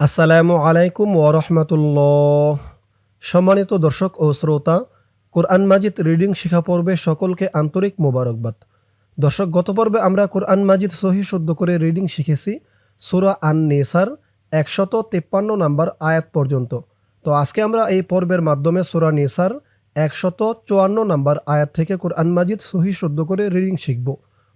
আসসালামু আলাইকুম ওরহমতুল্লাহ সম্মানিত দর্শক ও শ্রোতা, কোরআন মাজিদ রিডিং শিখা পর্বে সকলকে আন্তরিক মোবারকবাদ। দর্শক, গত পর্বে আমরা কোরআন মাজিদ সহি শুদ্ধ করে রিডিং শিখেছি, সুরা আন নেসার একশত তেপ্পান্ন নাম্বার আয়াত পর্যন্ত। তো আজকে আমরা এই পর্বের মাধ্যমে সুরা নেসার, একশত চুয়ান্ন নাম্বার আয়াত থেকে কোরআন মাজিদ সহি শুদ্ধ করে রিডিং শিখব।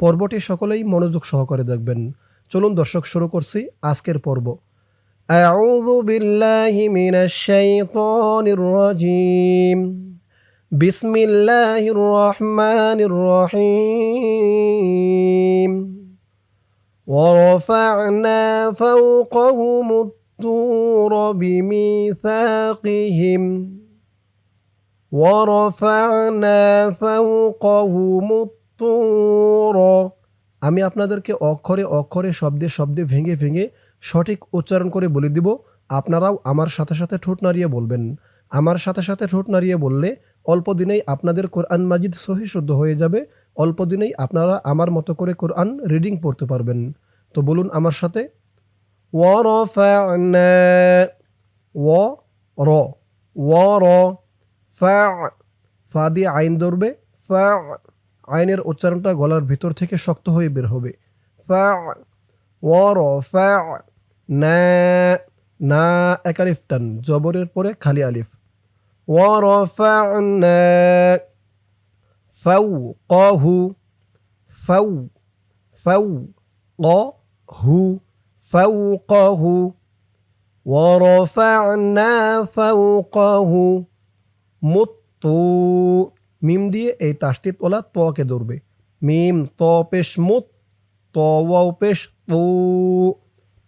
পর্বটি সকলেই মনোযোগ সহকারে দেখবেন। চলুন দর্শক, শুরু করছি আজকের পর্ব। أعوذ بالله من الشيطان الرجيم بسم الله الرحمن الرحيم ورفعنا فوقهم الطور بميثاقهم ورفعنا فوقهم الطور আমি আপনাদেরকে অক্ষরে অক্ষরে শব্দে শব্দে ভেঙে ভেঙে সঠিক উচ্চারণ করে বলে দিব, আপনারাও আমার সাথে সাথে ঠোঁট নাড়িয়ে বলবেন। আমার সাথে সাথে ঠোঁট নাড়িয়ে বললে অল্প দিনেই আপনাদের কোরআন মাজিদ সহি শুদ্ধ হয়ে যাবে, অল্প দিনেই আপনারা আমার মতো করে কোরআন রিডিং পড়তে পারবেন। তো বলুন আমার সাথে। ওয়ারফা'না ওয়া র ওয়া র ফা ফা দিয়ে আইন ধরবে, ফা, আইনের উচ্চারণটা গলার ভিতর থেকে শক্ত হয়ে বের হবে। ফা ওয়ারফা না না এক আলিফ টান জবরের পরে খালি আলিফ ওয়ারফা'না ফাওকাহু ফাউ ফাউ হু ফাওকাহু ورفعنا فوقه মুত্তু মিম দিয়ে এই তাস্তিত ওলা তকে ধরবে মিম ত পেশ মুত ত ওয়াও পেশ তু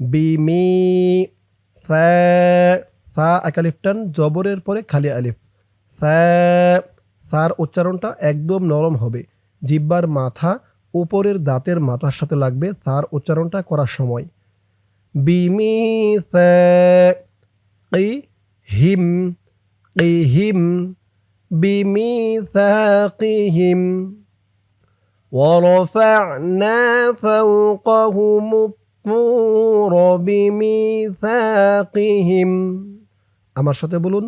বিমি ফা ফা একালিফটান জবরের পরে খালি আলিফ ফা ফার উচ্চারণটা একদম নরম হবে জিব্বার মাথা উপরের দাঁতের মাথার সাথে লাগবে তার উচ্চারণটা করার সময় বিমি হিম হিম বিমি হিম ورفعنا فوقهم الطور بميثاقهم আমার সাথে বলুন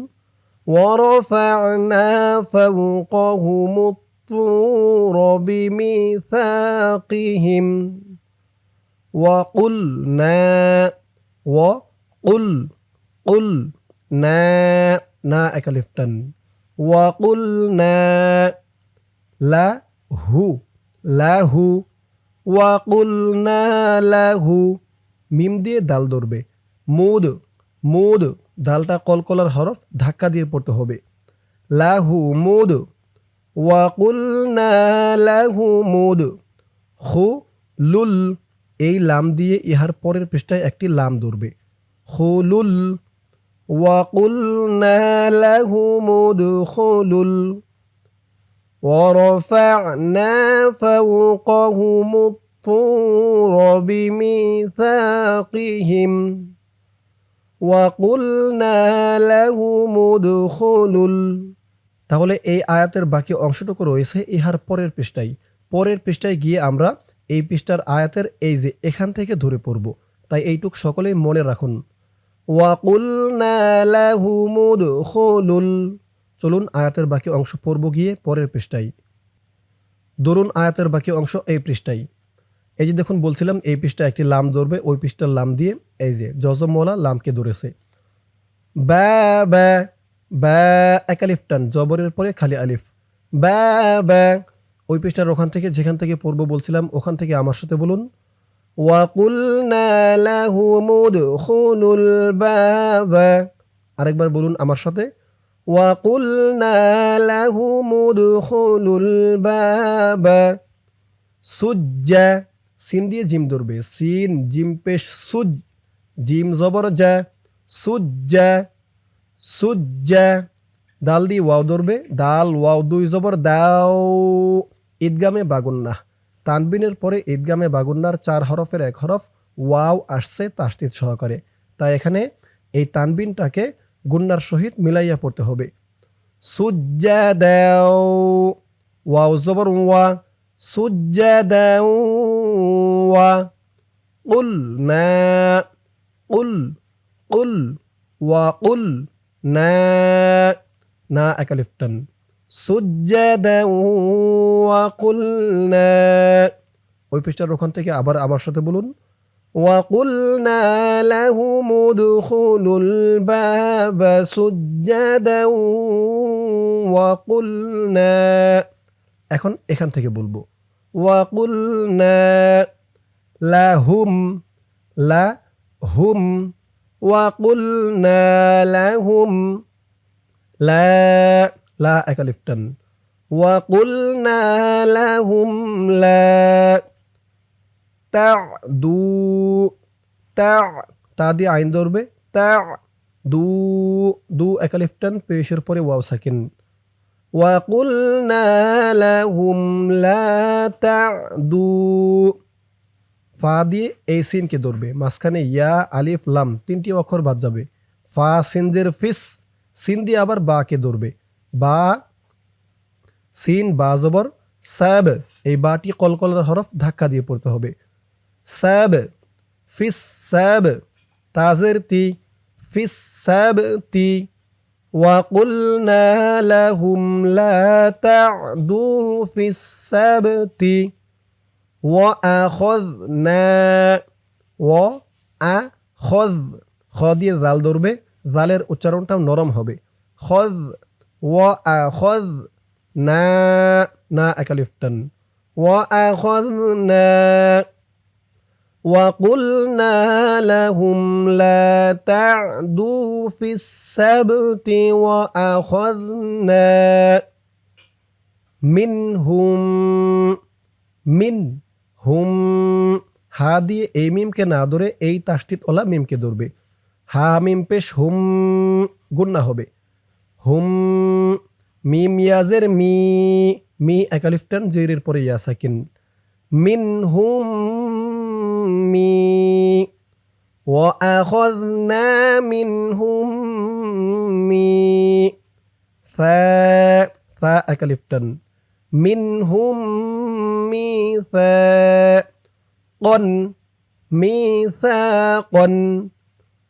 ورفعنا فوقهم الطور بميثاقهم وقلنا وقل قل نا نا একালিফটান وقلنا لا هو লাহু ওয়াকুলনা লাহু, মিম দিয়ে দাল ধরবে। মুদ মুদ দালটা কলকলার হরফ ধাক্কা দিয়ে পড়তে হবে। লাহু, মুদ। ওয়াকুলনা লাহু, মুদ। হু লুল। এই লাম দিয়ে ইহার পরের পৃষ্ঠায় একটি লাম ধরবে। খুলুল ওয়াকুলনা লাহু, মুদ খুলুল ورفعنا فوقهم الطور بميثاقهم وقلنا لهم ادخلوا তাহলে এই আয়াতের বাকি অংশটুকু রয়েছে ইহার পরের পৃষ্ঠায় পরের পৃষ্ঠায় গিয়ে আমরা এই পৃষ্ঠার আয়াতের এই যে এখান থেকে ধরে পড়ব তাই এইটুক সকলেই মনে রাখুন ওয়াকুলনা লাহুমুদ খুলুল চলুন আয়াতের বাকি অংশ পড়ব গিয়ে পরের পৃষ্ঠায়। ধরুন আয়াতের বাকি অংশ এই পৃষ্ঠায়। এই যে দেখুন, বলছিলাম এই পৃষ্ঠায় একটি লাম ধরবে, ওই পৃষ্ঠার লাম দিয়ে এই যে জজমওয়ালা লামকে ধরেছে। ব্যা ব্যা ব্যা, এক আলিফ টান, জবরের পরে খালি আলিফ। ব্যা ব্যা, ওই পৃষ্ঠার ওখান থেকে, যেখান থেকে পড়ব বলছিলাম, ওখান থেকে আমার সাথে বলুন। বাবা। আরেকবার বলুন আমার সাথে। وقلنا لهم ادخلوا الباب সুজ্জা সিন দিয়ে জিম ধরবে সিন জিম পেশ সুজ জিম জবর যা সুজ্জা সুজ্জা দাল দিয়ে ওয়াও ধরবে দাল ওয়াও দুই জবর দাও ঈদগামে বাগুন্না তানবিনের পরে ঈদগামে বাগুন্নার চার হরফের এক হরফ ওয়াও আসছে তাস্তিদ সহকারে তাই এখানে এই তানবিনটাকে গুন্ডার সহিত মিলাইয়া পড়তে হবে। সুজ্জা দেও ওয়া জবর ওয়া সূর্যা দেও ওয়া উল না উল উল, ওয়া, উল, না না একালিফটান সুজ্জাদা ওয়া কুল কুলনা ওই পৃষ্ঠার ওখান থেকে আবার আমার সাথে বলুন। وقلنا لهم ادخلوا الباب سجدا وقلنا এখন এখান থেকে বলবো وقلنا لهم لهم وقلنا لهم لا لا একালিফটান وقلنا لهم لا تعدو تع তা দিয়ে আইন ধরবে তা দু দু একালিফটান পেশের পরে ওয়াও সাকিন وقلنا لهم لا تعدوا ফা দিয়ে এই সিনকে ধরবে মাঝখানে ইয়া আলিফ লাম তিনটি অক্ষর বাদ যাবে ফা সিনজের ফিস সিন দিয়ে আবার বাকে ধরবে বা সিন বা জবর স্যাব এই বাটি কলকলার হরফ ধাক্কা দিয়ে পড়তে হবে স্যাব ফিস স্যাব তাজের তি ফিস স্যাব তি وقلنا لهم لا تعدوا في السبت وأخذنا وأخذ খ দিয়ে জাল ধরবে জালের উচ্চারণটাও নরম হবে খজ ও আখজ না না একালিফটান ও আখজ না وقلنا لهم لا تعدوا في السبت وأخذنا منهم মিন হুম হা দিয়ে এই মিমকে না ধরে এই তাস্তিত ওলা মিমকে ধরবে হা মিম পেশ হুম গুন্না হবে হুম মিম ইয়াজের মি মি একালিফটান জেরের পরে ইয়া সাকিন মিন হুম মি وأخذنا منهم مي فا فا كلفتن منهم ميثاقا ميثاقا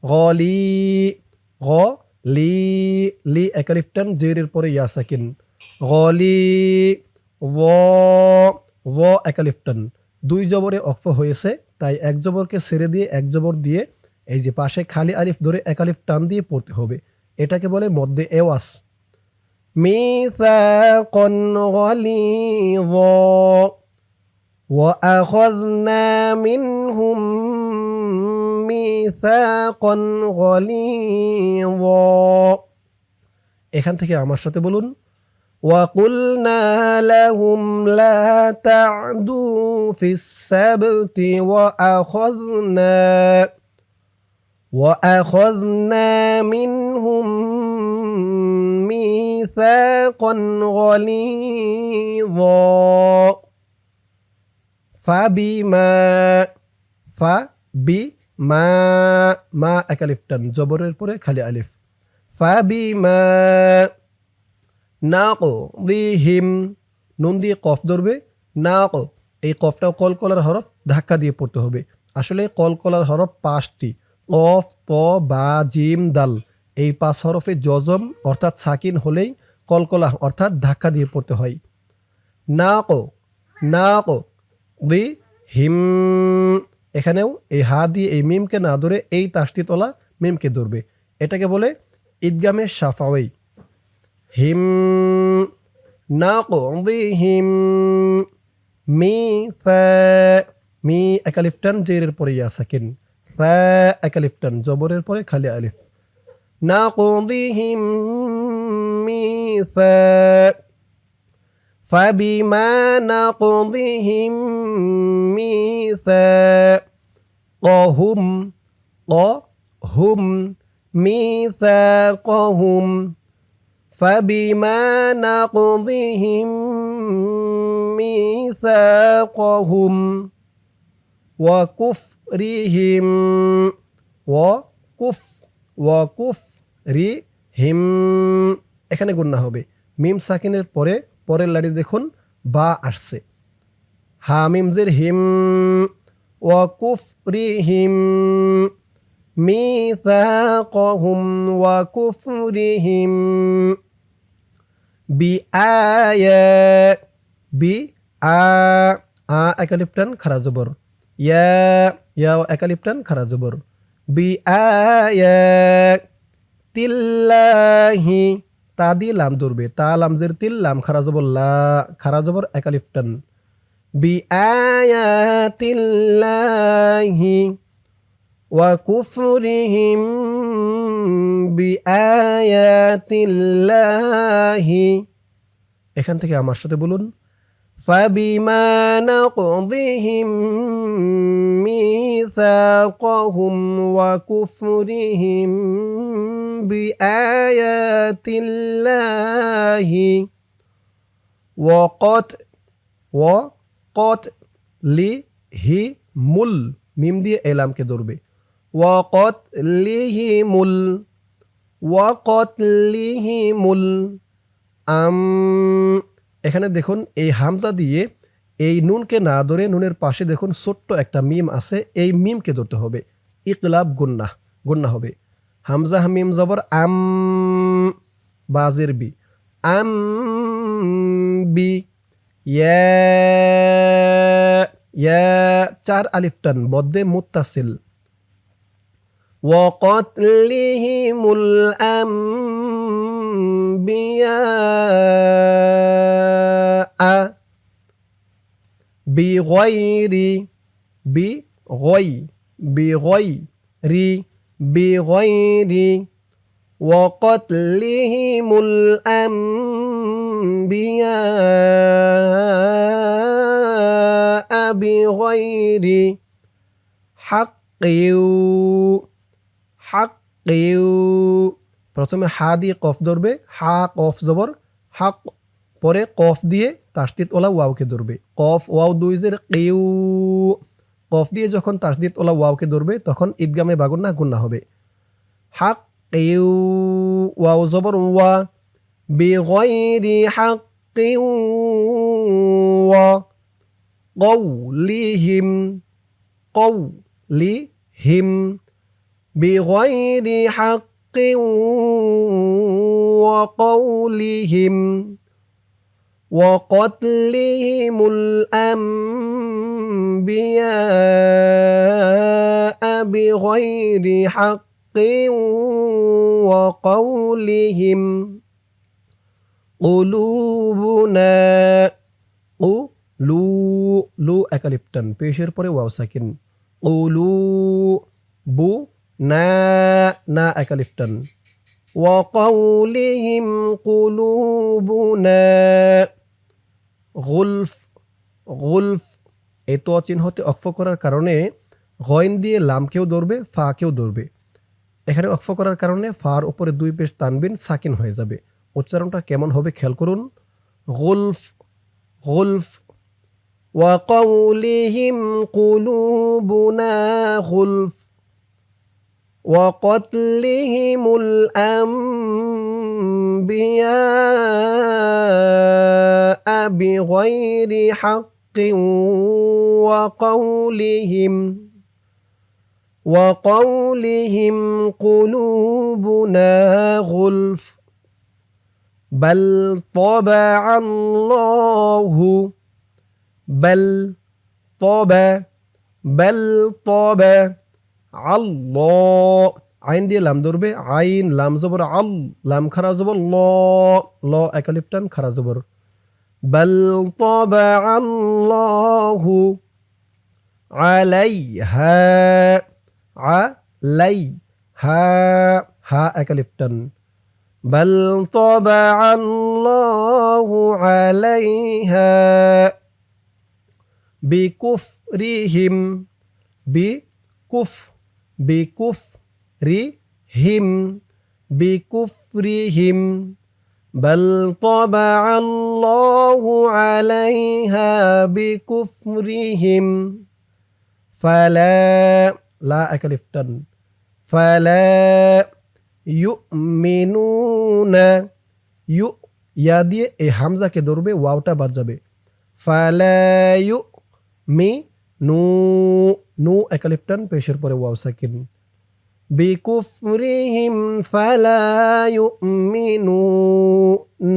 غلي غلي لي أكلفتن زير البوري يا ساكن غلي و و أكلفتن দুই জবরে অক্ফ হয়েছে তাই এক জবরকে ছেড়ে দিয়ে এক জবর দিয়ে এই যে পাশে খালি আলিফ ধরে একালিফ টান দিয়ে পড়তে হবে এটাকে বলে মধ্যে এওয়াস ميثاقا غليظا وأخذنا منهم ميثاقا غليظا এখান থেকে আমার সাথে বলুন وقلنا لهم لا تعدوا في السبت وأخذنا وأخذنا منهم ميثاقا غليظا فبما فبما ما أكلفتن جبر البري خلي ألف فبما না কো হিম, নুন দিয়ে কফ ধরবে। না কো এই কফটাও কলকলার হরফ ধাক্কা দিয়ে পড়তে হবে। আসলে কলকলার হরফ পাঁচটি। কফ, ত, বা, জিম, দাল। এই পাঁচ হরফে জজম, অর্থাৎ সাকিন হলেই কলকলা অর্থাৎ ধাক্কা দিয়ে পড়তে হয়। না কো না কো দি, হিম। এখানেও এই হা দিয়ে এই মিমকে না ধরে এই তাস্তি তোলা মিমকে ধরবে। এটাকে বলে ঈদগামের সাফাওয়াই হিম না কো দি হিম মি মি একালিফটান জেরের পরে ইয়া সাকিন ফা একালিফটান জবরের পরে খালি আলিফ نقضهم ميثاق فبما نقضهم ميثاقهم قهم ميثاقهم فبما نقضهم ميثاقهم وكفرهم وكف وكفرهم এখানে গুন্না হবে মিম সাকিনের পরে পরের লাইনে দেখুন বা আসছে হামিম জের হিম ওয়াকুফরিহিম মিথাকহুম ওয়াকুফরিহিম বিআয়া বি আ আ একালিপ্টান খারা জবর ইয়া ইয়া একালিপ্টান খারা জবর বি আয়া তিল্লাহি তা দিয়ে লাম ধরবে তা লামজের তিল লাম খারা জবর লা খারা জবর একালিপ্টান بآيات الله وكفرهم بآيات الله এখান থেকে আমার সাথে বলুন فبما نقضهم ميثاقهم وكفرهم بآيات الله وقد وقد লিহি মুল মিম দিয়ে এলামকে ধরবে ওয়াকত লিহি মুল ওয়াকত লিহি মুল আম, এখানে দেখুন এই হামজা দিয়ে এই নুনকে না ধরে নুনের পাশে দেখুন ছোট্ট একটা মিম আছে, এই মিমকে ধরতে হবে। ইকলাব গুন্না গুন্না হবে। হামজা, হামিম, জবর, আম, বাজের বি। আম, বি, ইয়া ইয়া, চার আলিফটান মধ্যে মুত্তাসিল। وقتلهم الأنبياء بغير بغي بغير بغير وقتلهم الأنبياء بغير حق হাক্কিউ প্রথমে হা দিয়ে কফ ধরবে, হা, কফ জবর, হাক, পরে কফ দিয়ে তাসদিদ ওলা ওয়াওকে ধরবে। কফ, ওয়াও দুই জের কেউ কফ দিয়ে যখন তাসদিদ ওলা ওয়াওকে ধরবে, তখন ঈদগামে বাগুন বাগুন্না গুন্না হবে। হাক কেউ ওয়াও জবর, ওয়া। বেগয়রি হাক্কিউ ওয়া। কৌলিহিম কৌলিহিম بغير حق وقولهم وقتلهم الأنبياء بغير حق وقولهم قلوبنا قلو لو একালিপ্টন পেশের পরে ওয়াও সাকিন قلو বু না না একালিফটান وقولهم قلوبنا গুলফ গুলফ এই তো চিহ্নতে অক্ষ করার কারণে গয়ন দিয়ে লামকেও ধরবে ফাকেও ধরবে এখানে অক্ষ করার কারণে ফার উপরে দুই পেশ তানবিন সাকিন হয়ে যাবে উচ্চারণটা কেমন হবে খেয়াল করুন গুলফ গুলফ وقولهم قلوبنا غلف وقتلهم الأنبياء بغير حق وقولهم وقولهم قلوبنا غلف بل طبع الله بل طبع بل طبع আল্লাহ আইন দিয়ে লাম ধরবে, আইন, লাম, জবর, আল, লাম, খারা, জবর, ল ল একালিপটান খারা, জবর। বল তবা আল্লাহু আলাইহা আলাই হা একালিপটান বল তবা আল্লাহু আলাইহা বিকুফরিহিম, বিকুফ বিকুফ রি হিম বিকুফরিহিম بل طبع الله عليها بكفرهم فلا لا أكلفتن فلا يؤمنون ইউ ইয়া দিয়ে এই হামজাকে ধরবে ওয়াওটা বাদ যাবে ফালায়ু মি নো নো একালিপ্টান পেশের পরে ওয়াও সাকিন বিকুফরিহিম ফালায়ুমিনু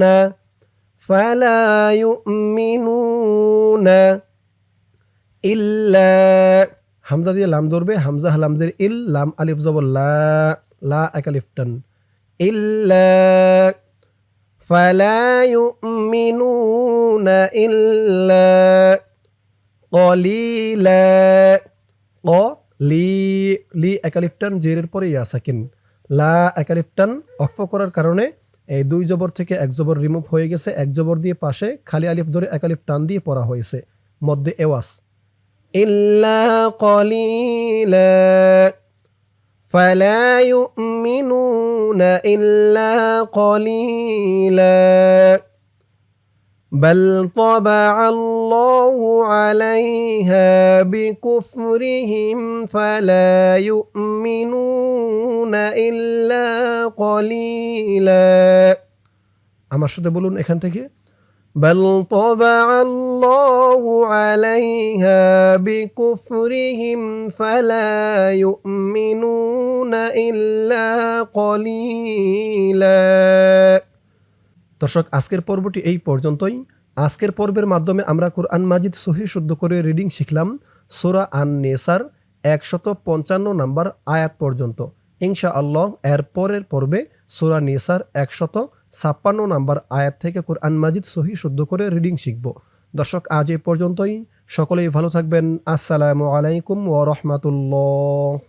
না ফালায়ুমিনু না ইল্লা, হামজা দিয়ে লাম ধরবে, হামজা হালামজের ইল, লাম আলিফ জবর লা লা ইল্লা ফালায়ুমিনু না ইল্লা। إلا قليلا লি লি একালিফটান জেরের পরে ইয়া সাকিন লা একালিফটান অক্ফ করার কারণে এই দুই জবর থেকে এক জবর রিমুভ হয়ে গেছে এক জবর দিয়ে পাশে খালি আলিফ ধরে একালিফ টান দিয়ে পড়া হয়েছে মধ্যে এওয়াস ইল্লা কলিলা فلا يؤمنون إلا قليلا بل طبع الله عليها بكفرهم فلا يؤمنون إلا قليلا আমার সাথে বলুন এখান থেকে بل طبع الله عليها بكفرهم فلا يؤمنون إلا قليلا দর্শক, আজকের পর্বটি এই পর্যন্তই। আজকের পর্বের মাধ্যমে আমরা কোরআন মাজিদ সহি শুদ্ধ করে রিডিং শিখলাম, সোরা আন নেসার একশত পঞ্চান্ন নাম্বার আয়াত পর্যন্ত। ইনশা আল্লাহ এর পরের পর্বে সোরা নেসার একশত ছাপ্পান্ন নাম্বার আয়াত থেকে কোরআন মাজিদ সহি শুদ্ধ করে রিডিং শিখব। দর্শক, আজ এই পর্যন্তই। সকলেই ভালো থাকবেন। আসসালামু আলাইকুম ও রহমাতুল্লাহ।